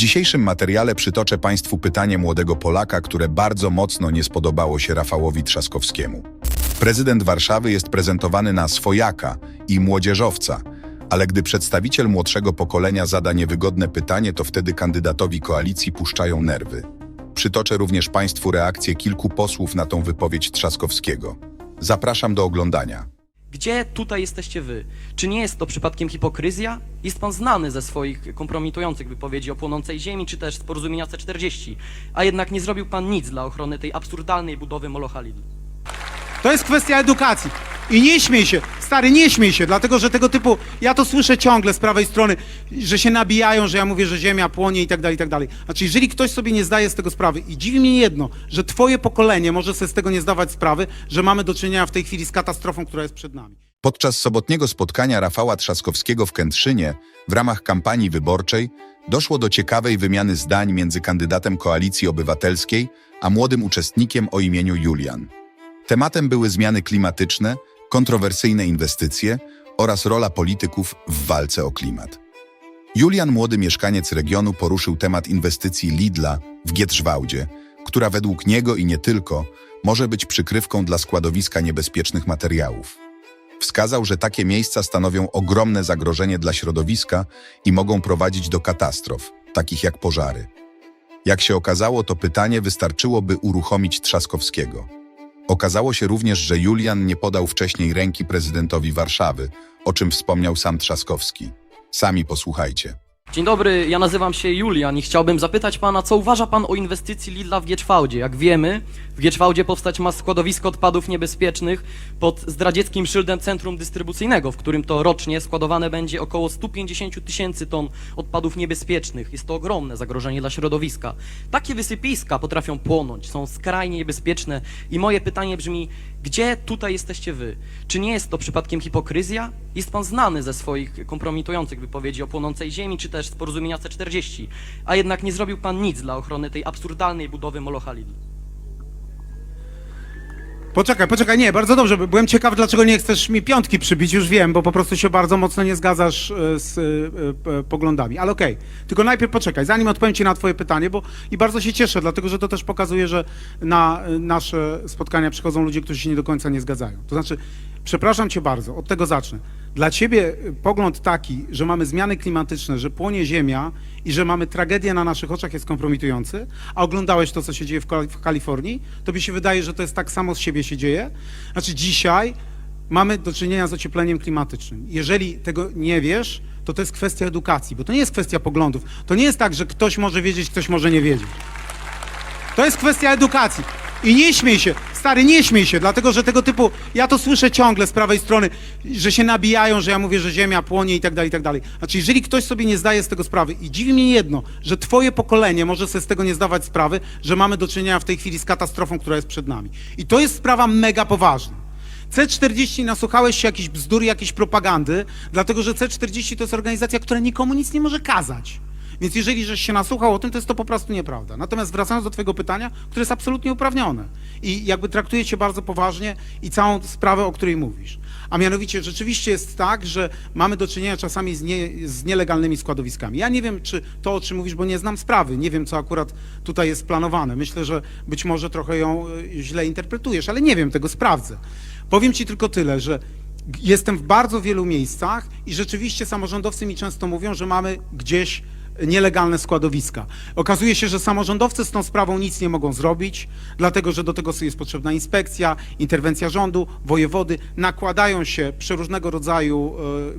dzisiejszym materiale przytoczę Państwu pytanie młodego Polaka, które bardzo mocno nie spodobało się Rafałowi Trzaskowskiemu. Prezydent Warszawy jest prezentowany na swojaka i młodzieżowca, ale gdy przedstawiciel młodszego pokolenia zada niewygodne pytanie, to wtedy kandydatowi koalicji puszczają nerwy. Przytoczę również Państwu reakcję kilku posłów na tą wypowiedź Trzaskowskiego. Zapraszam do oglądania. Gdzie tutaj jesteście wy? Czy nie jest to przypadkiem hipokryzja? Jest pan znany ze swoich kompromitujących wypowiedzi o płonącej ziemi, czy też z porozumienia C40, a jednak nie zrobił pan nic dla ochrony tej absurdalnej budowy Molocha Lidl. To jest kwestia edukacji. I nie śmiej się, stary, nie śmiej się, dlatego że tego typu, ja to słyszę ciągle z prawej strony, że się nabijają, że ja mówię, że ziemia płonie i tak dalej, i tak dalej. Znaczy, jeżeli ktoś sobie nie zdaje z tego sprawy i dziwi mnie jedno, że twoje pokolenie może sobie z tego nie zdawać sprawy, że mamy do czynienia w tej chwili z katastrofą, która jest przed nami. Podczas sobotniego spotkania Rafała Trzaskowskiego w Kętrzynie w ramach kampanii wyborczej doszło do ciekawej wymiany zdań między kandydatem Koalicji Obywatelskiej a młodym uczestnikiem o imieniu Julian. Tematem były zmiany klimatyczne, kontrowersyjne inwestycje oraz rola polityków w walce o klimat. Julian, młody mieszkaniec regionu, poruszył temat inwestycji Lidla w Gietrzwałdzie, która według niego i nie tylko może być przykrywką dla składowiska niebezpiecznych materiałów. Wskazał, że takie miejsca stanowią ogromne zagrożenie dla środowiska i mogą prowadzić do katastrof, takich jak pożary. Jak się okazało, to pytanie wystarczyłoby uruchomić Trzaskowskiego. Okazało się również, że Julian nie podał wcześniej ręki prezydentowi Warszawy, o czym wspomniał sam Trzaskowski. Sami posłuchajcie. Dzień dobry, ja nazywam się Julian i chciałbym zapytać pana, co uważa pan o inwestycji Lidla w Gieczwałdzie? Jak wiemy, w Gieczwałdzie powstać ma składowisko odpadów niebezpiecznych pod zdradzieckim szyldem centrum dystrybucyjnego, w którym to rocznie składowane będzie około 150 tysięcy ton odpadów niebezpiecznych. Jest to ogromne zagrożenie dla środowiska. Takie wysypiska potrafią płonąć, są skrajnie niebezpieczne i moje pytanie brzmi, gdzie tutaj jesteście wy? Czy nie jest to przypadkiem hipokryzja? Jest pan znany ze swoich kompromitujących wypowiedzi o płonącej ziemi, czy też z porozumienia C40, a jednak nie zrobił pan nic dla ochrony tej absurdalnej budowy Molocha Lidl. Poczekaj, poczekaj, nie, bardzo dobrze. Byłem ciekaw, dlaczego nie chcesz mi piątki przybić, już wiem, bo po prostu się bardzo mocno nie zgadzasz e, z e, e, poglądami. Ale okej, tylko najpierw poczekaj, zanim odpowiem ci na twoje pytanie, bo i bardzo się cieszę, dlatego że to też pokazuje, że na nasze spotkania przychodzą ludzie, którzy się nie do końca nie zgadzają. To znaczy, przepraszam cię bardzo, od tego zacznę. Dla ciebie pogląd taki, że mamy zmiany klimatyczne, że płonie ziemia i że mamy tragedię na naszych oczach jest kompromitujący, a oglądałeś to, co się dzieje w, Kal- w Kalifornii, to mi się wydaje, że to jest tak samo z siebie się dzieje. Znaczy dzisiaj mamy do czynienia z ociepleniem klimatycznym. Jeżeli tego nie wiesz, to to jest kwestia edukacji, bo to nie jest kwestia poglądów. To nie jest tak, że ktoś może wiedzieć, ktoś może nie wiedzieć. To jest kwestia edukacji. I nie śmiej się, stary, nie śmiej się, dlatego że tego typu, ja to słyszę ciągle z prawej strony, że się nabijają, że ja mówię, że ziemia płonie i tak dalej, i tak dalej. Znaczy, jeżeli ktoś sobie nie zdaje z tego sprawy i dziwi mnie jedno, że twoje pokolenie może sobie z tego nie zdawać sprawy, że mamy do czynienia w tej chwili z katastrofą, która jest przed nami. I to jest sprawa mega poważna. C40 nasłuchałeś się jakiejś bzdury, jakiejś propagandy, dlatego że C40 to jest organizacja, która nikomu nic nie może kazać. Więc jeżeli żeś się nasłuchał o tym, to jest to po prostu nieprawda. Natomiast wracając do twojego pytania, które jest absolutnie uprawnione i jakby traktuje cię bardzo poważnie i całą sprawę, o której mówisz. A mianowicie rzeczywiście jest tak, że mamy do czynienia czasami z, nie, z nielegalnymi składowiskami. Ja nie wiem, czy to, o czym mówisz, bo nie znam sprawy, nie wiem, co akurat tutaj jest planowane. Myślę, że być może trochę ją y, źle interpretujesz, ale nie wiem, tego sprawdzę. Powiem ci tylko tyle, że jestem w bardzo wielu miejscach i rzeczywiście samorządowcy mi często mówią, że mamy gdzieś nielegalne składowiska. Okazuje się, że samorządowcy z tą sprawą nic nie mogą zrobić, dlatego że do tego jest potrzebna inspekcja, interwencja rządu, wojewody, nakładają się przeróżnego rodzaju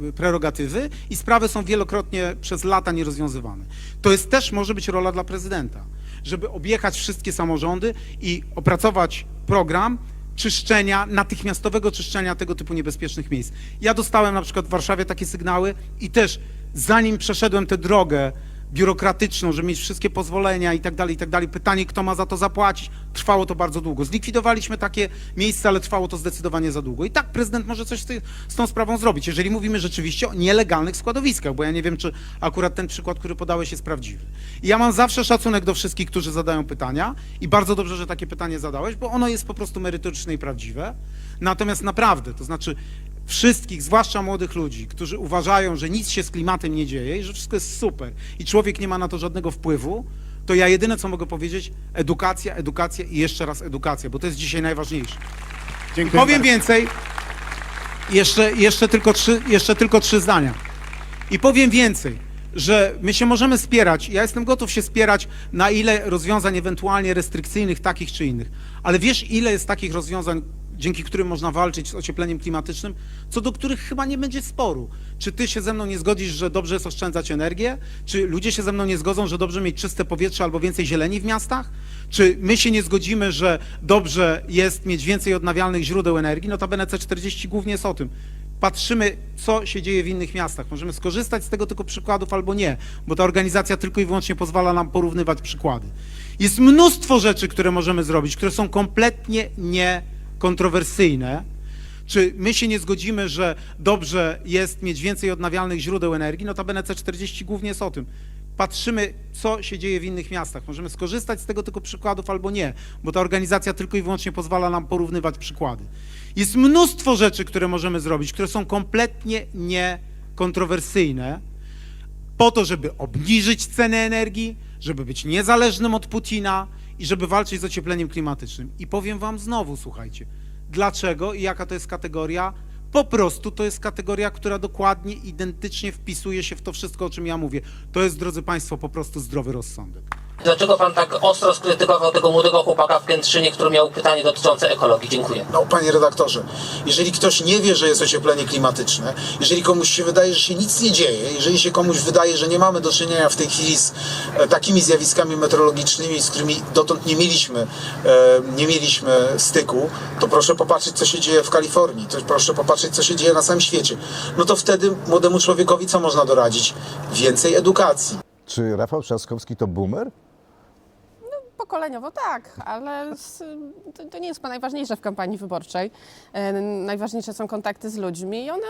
e, prerogatywy i sprawy są wielokrotnie przez lata nierozwiązywane. To jest też może być rola dla prezydenta, żeby objechać wszystkie samorządy i opracować program, czyszczenia, natychmiastowego czyszczenia tego typu niebezpiecznych miejsc. Ja dostałem na przykład w Warszawie takie sygnały i też zanim przeszedłem tę drogę biurokratyczną, żeby mieć wszystkie pozwolenia i tak dalej, i tak dalej, pytanie, kto ma za to zapłacić, trwało to bardzo długo. Zlikwidowaliśmy takie miejsca, ale trwało to zdecydowanie za długo. I tak prezydent może coś z, z tą sprawą zrobić, jeżeli mówimy rzeczywiście o nielegalnych składowiskach, bo ja nie wiem, czy akurat ten przykład, który podałeś, jest prawdziwy. I ja mam zawsze szacunek do wszystkich, którzy zadają pytania i bardzo dobrze, że takie pytanie zadałeś, bo ono jest po prostu merytoryczne i prawdziwe. Natomiast naprawdę, to znaczy wszystkich, zwłaszcza młodych ludzi, którzy uważają, że nic się z klimatem nie dzieje i że wszystko jest super i człowiek nie ma na to żadnego wpływu, to ja jedyne co mogę powiedzieć, edukacja, edukacja i jeszcze raz edukacja, bo to jest dzisiaj najważniejsze. Dziękuję Powiem bardzo. więcej, jeszcze, jeszcze, tylko trzy, jeszcze tylko trzy zdania. I powiem więcej, że my się możemy spierać, ja jestem gotów się spierać na ile rozwiązań ewentualnie restrykcyjnych, takich czy innych, ale wiesz ile jest takich rozwiązań, dzięki którym można walczyć z ociepleniem klimatycznym, co do których chyba nie będzie sporu. Czy ty się ze mną nie zgodzisz, że dobrze jest oszczędzać energię? Czy ludzie się ze mną nie zgodzą, że dobrze mieć czyste powietrze albo więcej zieleni w miastach? Czy my się nie zgodzimy, że dobrze jest mieć więcej odnawialnych źródeł energii? No to C40 głównie jest o tym patrzymy, co się dzieje w innych miastach. Możemy skorzystać z tego tylko przykładów albo nie, bo ta organizacja tylko i wyłącznie pozwala nam porównywać przykłady. Jest mnóstwo rzeczy, które możemy zrobić, które są kompletnie niekontrowersyjne. Czy my się nie zgodzimy, że dobrze jest mieć więcej odnawialnych źródeł energii? No to C40 głównie jest o tym. Patrzymy, co się dzieje w innych miastach. Możemy skorzystać z tego tylko przykładów albo nie, bo ta organizacja tylko i wyłącznie pozwala nam porównywać przykłady. Jest mnóstwo rzeczy, które możemy zrobić, które są kompletnie niekontrowersyjne, po to, żeby obniżyć cenę energii, żeby być niezależnym od Putina i żeby walczyć z ociepleniem klimatycznym. I powiem wam znowu, słuchajcie, dlaczego i jaka to jest kategoria? Po prostu to jest kategoria, która dokładnie, identycznie wpisuje się w to wszystko, o czym ja mówię. To jest, drodzy Państwo, po prostu zdrowy rozsądek. Dlaczego pan tak ostro skrytykował tego młodego chłopaka w Kętrzynie, który miał pytanie dotyczące ekologii? Dziękuję. No, panie redaktorze, jeżeli ktoś nie wie, że jest ocieplenie klimatyczne, jeżeli komuś się wydaje, że się nic nie dzieje, jeżeli się komuś wydaje, że nie mamy do czynienia w tej chwili z e, takimi zjawiskami meteorologicznymi, z którymi dotąd nie mieliśmy, e, nie mieliśmy styku, to proszę popatrzeć, co się dzieje w Kalifornii, to proszę popatrzeć, co się dzieje na całym świecie. No to wtedy młodemu człowiekowi co można doradzić? Więcej edukacji. Czy Rafał Trzaskowski to boomer? Pokoleniowo tak, ale z, to, to nie jest chyba najważniejsze w kampanii wyborczej. E, Najważniejsze są kontakty z ludźmi i one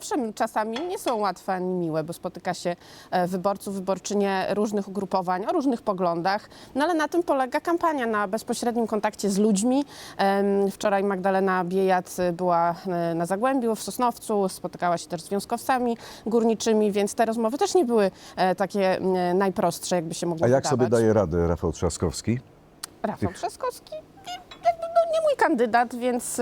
owszem czasami nie są łatwe ani miłe, bo spotyka się e, wyborców, wyborczynie różnych ugrupowań o różnych poglądach, no ale na tym polega kampania, na bezpośrednim kontakcie z ludźmi. Em, Wczoraj Magdalena Biejat była e, na Zagłębiu, w Sosnowcu, spotykała się też z związkowcami górniczymi, więc te rozmowy też nie były e, takie najprostsze, jakby się mogło A jak wydawać. sobie daje radę Rafał Trzaskowski? Rafał Trzaskowski no, nie mój kandydat, więc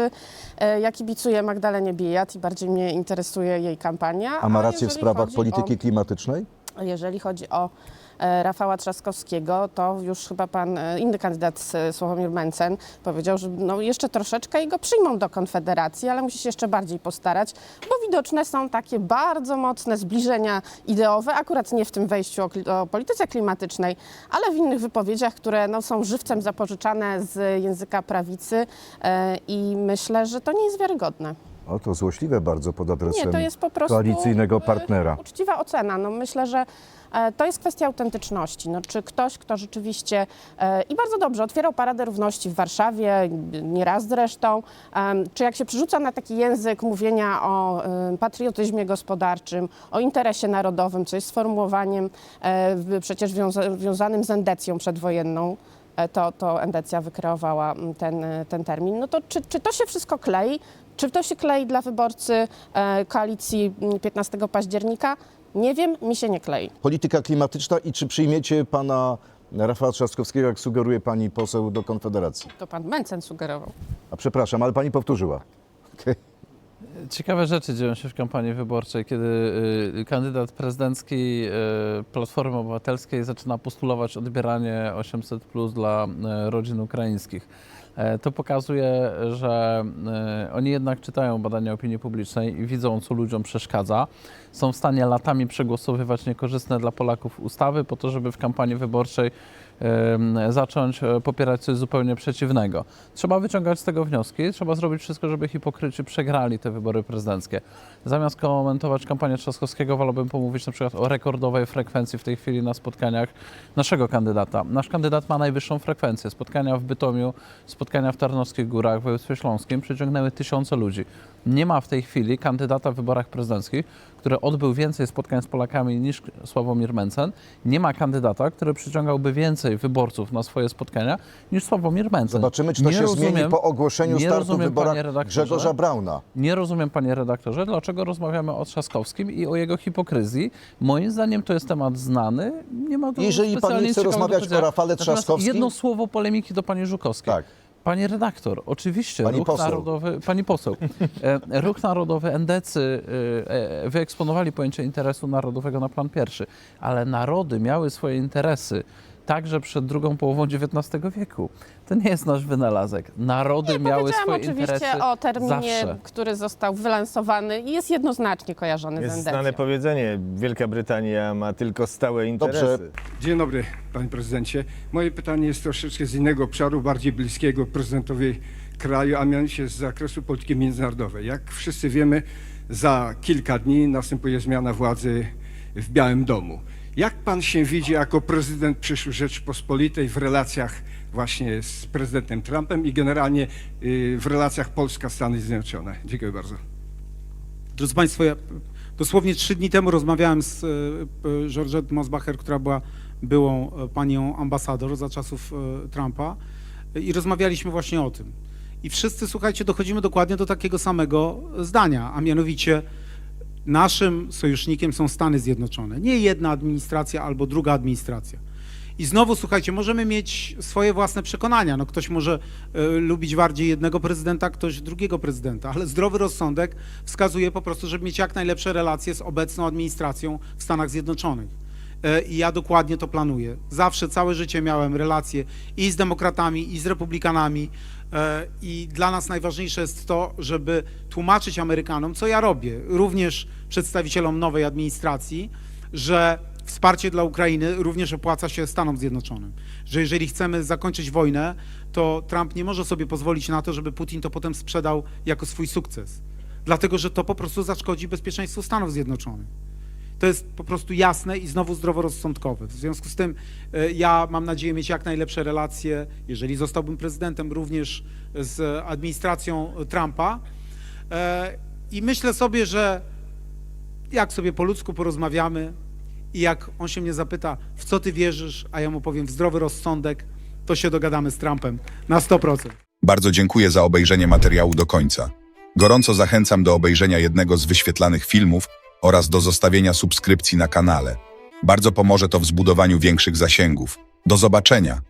e, ja kibicuję Magdalenie Bijat i bardziej mnie interesuje jej kampania. A ma rację w jeżeli sprawach chodzi polityki klimatycznej? O, jeżeli chodzi o Rafała Trzaskowskiego, to już chyba pan e, inny kandydat e, Sławomir Mencen powiedział, że no jeszcze troszeczkę i go przyjmą do Konfederacji, ale musi się jeszcze bardziej postarać, bo widoczne są takie bardzo mocne zbliżenia ideowe, akurat nie w tym wejściu o, o polityce klimatycznej, ale w innych wypowiedziach, które no, są żywcem zapożyczane z języka prawicy e, i myślę, że to nie jest wiarygodne. O, to złośliwe bardzo pod adresem Nie, to jest po prostu koalicyjnego e, partnera. Uczciwa ocena. No myślę, że e, to jest kwestia autentyczności. No, czy ktoś, kto rzeczywiście e, i bardzo dobrze otwierał Paradę Równości w Warszawie, nie raz zresztą, em, czy jak się przerzuca na taki język mówienia o patriotyzmie gospodarczym, o interesie narodowym, co jest sformułowaniem e, w- przecież wiąza, wiązanym z endecją przedwojenną, e, to, to Endecja wykreowała ten, e, ten termin. No to czy, czy to się wszystko klei? Czy to się klei dla wyborcy e, koalicji mm, 15 października? Nie wiem, mi się nie klei. Polityka klimatyczna i czy przyjmiecie pana Rafała Trzaskowskiego, jak sugeruje pani poseł do Konfederacji? To pan Mencen sugerował. A przepraszam, ale pani powtórzyła. Okej. Ciekawe rzeczy dzieją się w kampanii wyborczej, kiedy y, kandydat prezydencki y, Platformy Obywatelskiej zaczyna postulować odbieranie 800 plus dla y, rodzin ukraińskich. E, To pokazuje, że oni jednak czytają badania opinii publicznej i widzą, co ludziom przeszkadza. Są w stanie latami przegłosowywać niekorzystne dla Polaków ustawy po to, żeby w kampanii wyborczej zacząć e, popierać coś zupełnie przeciwnego. Trzeba wyciągać z tego wnioski, trzeba zrobić wszystko, żeby hipokryci przegrali te wybory prezydenckie. Zamiast komentować kampanię Trzaskowskiego, wolałbym pomówić na przykład o rekordowej frekwencji w tej chwili na spotkaniach naszego kandydata. Nasz kandydat ma najwyższą frekwencję. Spotkania w Bytomiu, spotkania w Tarnowskich Górach, w województwie śląskim przyciągnęły tysiące ludzi. Nie ma w tej chwili kandydata w wyborach prezydenckich, który odbył więcej spotkań z Polakami niż Sławomir Mencen. Nie ma kandydata, który przyciągałby więcej wyborców na swoje spotkania niż Sławomir Mencen. Zobaczymy, czy to Nie się zmieni rozumiem- po ogłoszeniu startu rozumiem, wyborach. Grzegorza Brauna. Nie rozumiem, panie redaktorze, dlaczego rozmawiamy o Trzaskowskim i o jego hipokryzji. Moim zdaniem to jest temat znany. Nie ma Jeżeli pan nie chce rozmawiać o Rafale Natomiast Trzaskowskim- Jedno słowo polemiki do pani Żukowskiej. Tak. Panie redaktor, oczywiście Pani ruch poseł. narodowy, pani poseł, e, ruch narodowy, endecy e, wyeksponowali pojęcie interesu narodowego na plan pierwszy, ale narody miały swoje interesy także przed drugą połową XIX wieku. To nie jest nasz wynalazek. Narody miały Powiedziałam swoje oczywiście interesy o terminie, zawsze. który został wylansowany i jest jednoznacznie kojarzony z Jest znane powiedzenie, Wielka Brytania ma tylko stałe interesy. Dobrze. Dzień dobry, panie prezydencie. Moje pytanie jest troszeczkę z innego obszaru, bardziej bliskiego prezydentowi kraju, a mianowicie z zakresu polityki międzynarodowej. Jak wszyscy wiemy, za kilka dni następuje zmiana władzy w Białym Domu. Jak pan się widzi jako prezydent przyszłej Rzeczypospolitej w relacjach właśnie z prezydentem Trumpem i generalnie y, w relacjach Polska-Stany Zjednoczone? Dziękuję bardzo. Drodzy Państwo, ja dosłownie trzy dni temu rozmawiałem z e, e, Georgette Mosbacher, która była byłą panią ambasador za czasów Trumpa i rozmawialiśmy właśnie o tym. I wszyscy, słuchajcie, dochodzimy dokładnie do takiego samego zdania, a mianowicie naszym sojusznikiem są Stany Zjednoczone. Nie jedna administracja albo druga administracja. I znowu, słuchajcie, możemy mieć swoje własne przekonania. No, ktoś może e, lubić bardziej jednego prezydenta, ktoś drugiego prezydenta, ale zdrowy rozsądek wskazuje po prostu, żeby mieć jak najlepsze relacje z obecną administracją w Stanach Zjednoczonych. E, I ja dokładnie to planuję. Zawsze całe życie miałem relacje i z demokratami, i z republikanami. E, I dla nas najważniejsze jest to, żeby tłumaczyć Amerykanom, co ja robię, również przedstawicielom nowej administracji, że wsparcie dla Ukrainy również opłaca się Stanom Zjednoczonym. Że jeżeli chcemy zakończyć wojnę, to Trump nie może sobie pozwolić na to, żeby Putin to potem sprzedał jako swój sukces. Dlatego, że to po prostu zaszkodzi bezpieczeństwu Stanów Zjednoczonych. To jest po prostu jasne i znowu zdroworozsądkowe. W związku z tym e, ja mam nadzieję mieć jak najlepsze relacje, jeżeli zostałbym prezydentem, również z administracją Trumpa. E, I myślę sobie, że jak sobie po ludzku porozmawiamy i jak on się mnie zapyta, w co ty wierzysz, a ja mu powiem w zdrowy rozsądek, to się dogadamy z Trumpem na 100%. Bardzo dziękuję za obejrzenie materiału do końca. Gorąco zachęcam do obejrzenia jednego z wyświetlanych filmów oraz do zostawienia subskrypcji na kanale. Bardzo pomoże to w zbudowaniu większych zasięgów. Do zobaczenia!